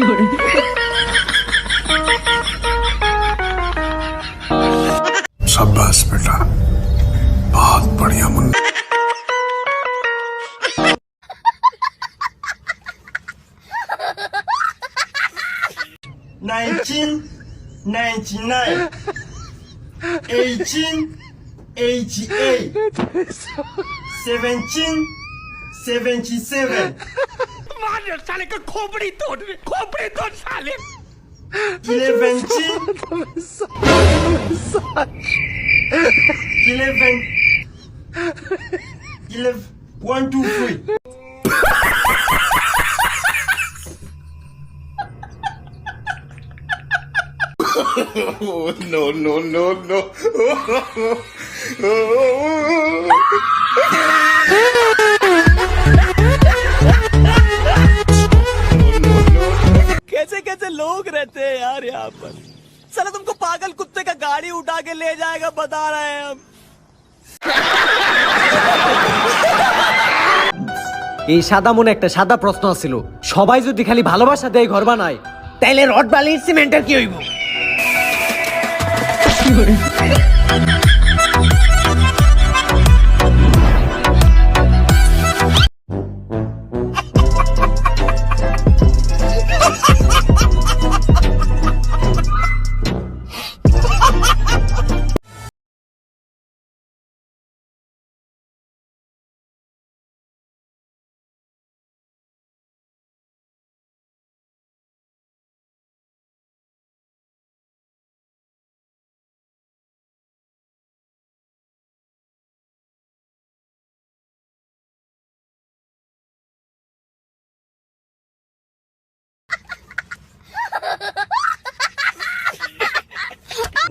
cute. शाबाश बेटा बहुत बढ़िया Munna nineteen ninety nine eighteen eighty eight seventeen seventy seven Mano, sale că copritor! Copritor sale! Leventin! Eleven! Eleven! One, two, three! oh, no, no, no, no! पागल कुत्ते का गाड़ी उठा के ले जाएगा बता रहे हैं हम এই সাদা মনে একটা সাদা প্রশ্ন ছিল সবাই যদি খালি ভালোবাসা দেয় ঘর বানায় তাইলে রড বালি সিমেন্টের কি হইব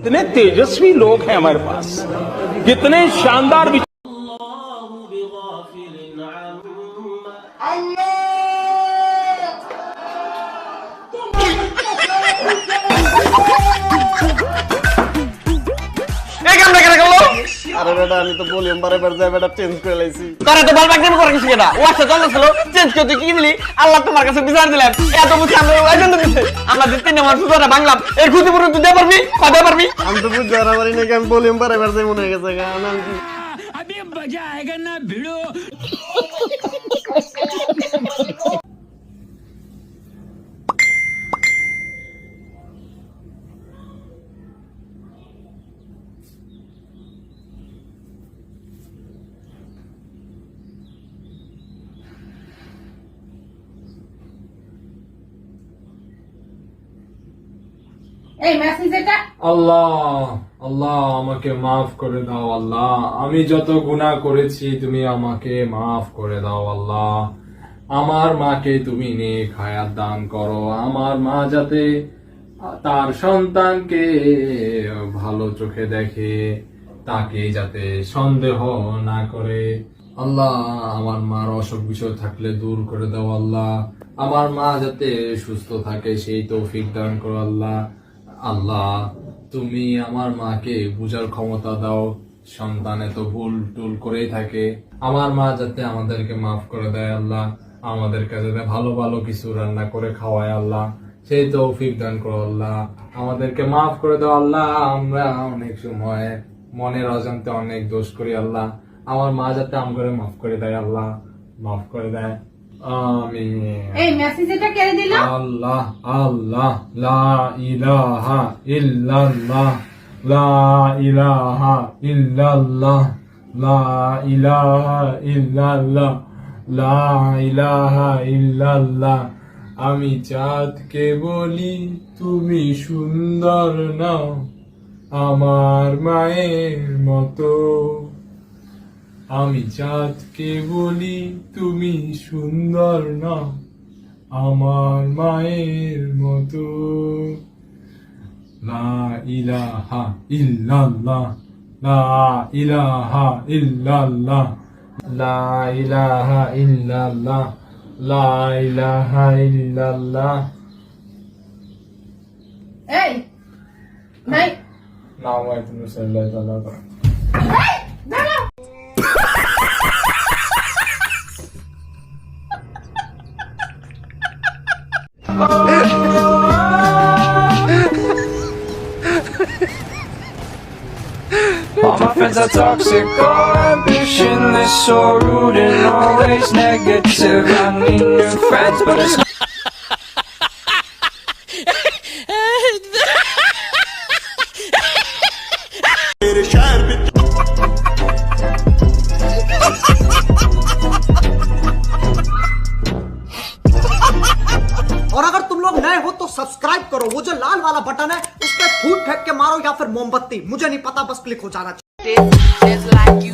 कितने तेजस्वी लोग हैं हमारे पास। कितने शानदार विचार। আরে বেটা আমি তো ভলিউম বারে বার যাই বেটা চেঞ্জ করে লাইছি তোরা তো বলবাক দেবো করে কিছু কেনা ও আচ্ছা চল ছিল চেঞ্জ করতে কি দিলি আল্লাহ তোমার কাছে বিচার দিলাম এত বুঝে আমরা ওজন দিছে আমরা যে তিন মাস সুতরা বাংলাম এর ক্ষতিপূরণ তুই দে পারবি কবে পারবি আমি তো বুঝতে পারা পারি নাকি আমি ভলিউম বারে বার যাই মনে হয়ে গেছে কারণ আমি কি- अभी मजा आएगा ना भिड़ो আল্লাহ আল্লাহ আমাকে মাফ করে দাও, আল্লাহ। আমি যত গুনাহ করেছি, তুমি আমাকে মাফ করে দাও, আল্লাহ। আমার মাকে তুমি নেক হায়াত দান করো। আমার মা যাতে তার সন্তানকে ভালো চোখে দেখে তাকে যাতে সন্দেহ না করে। আল্লাহ, আমার মার অসুখ বিষয় থাকলে দূর করে দাও, আল্লাহ। আমার মা যাতে সুস্থ থাকে, সেই তৌফিক দান করো, আল্লাহ। আল্লাহ, তুমি আমার মাকে বুঝার ক্ষমতা দাও। সন্তানে তো ভুল টুল করেই থাকে। আমার মা যাতে আমাদেরকে মাফ করে দেয় আল্লাহ আমাদেরকে যাতে ভালো ভালো কিছু রান্না করে খাওয়ায় আল্লাহ, সেই তৌফিক দান করো আল্লাহ। আমাদেরকে মাফ করে দাও আল্লাহ, আমরা অনেক সময় মনের অজান্তে অনেক দোষ করি আল্লাহ। আমার মা যাতে আমাকে মাফ করে দেয় আল্লাহ, মাফ করে দেয়। আমিন। এই দিল? আল্লাহ আল্লাহ লা ইলাহা ইল্লাল্লাহ লা ইলাহা ইল্লাল্লাহ লা ইলাহা ইল্লাল্লাহ লা ইলাহা ইল্লাল্লাহ। আমি চাঁদকে বলি তুমি সুন্দর নাও আমার মায়ের মতো। আমি চাঁদকে বলি তুমি সুন্দর না আমার মায়ের মতো। লা ইলাহা ইল্লাল্লাহ লা ইলাহা ইল্লাল্লাহ লা ইলাহা ইল্লাল্লাহ লা ইলাহা ইল্লাল্লাহ। এই নাই। নাম আয়াতুল সাল্লাল্লাহু আলাইহি friends are toxic, all ambitionless, so rude and always negative. I need new friends, but it's और अगर तुम लोग नए हो तो सब्सक्राइब करो वो जो लाल वाला बटन है मारो या फिर मोमबत्ती? मुझे नहीं पता बस क्लिक हो जाना चाहिए।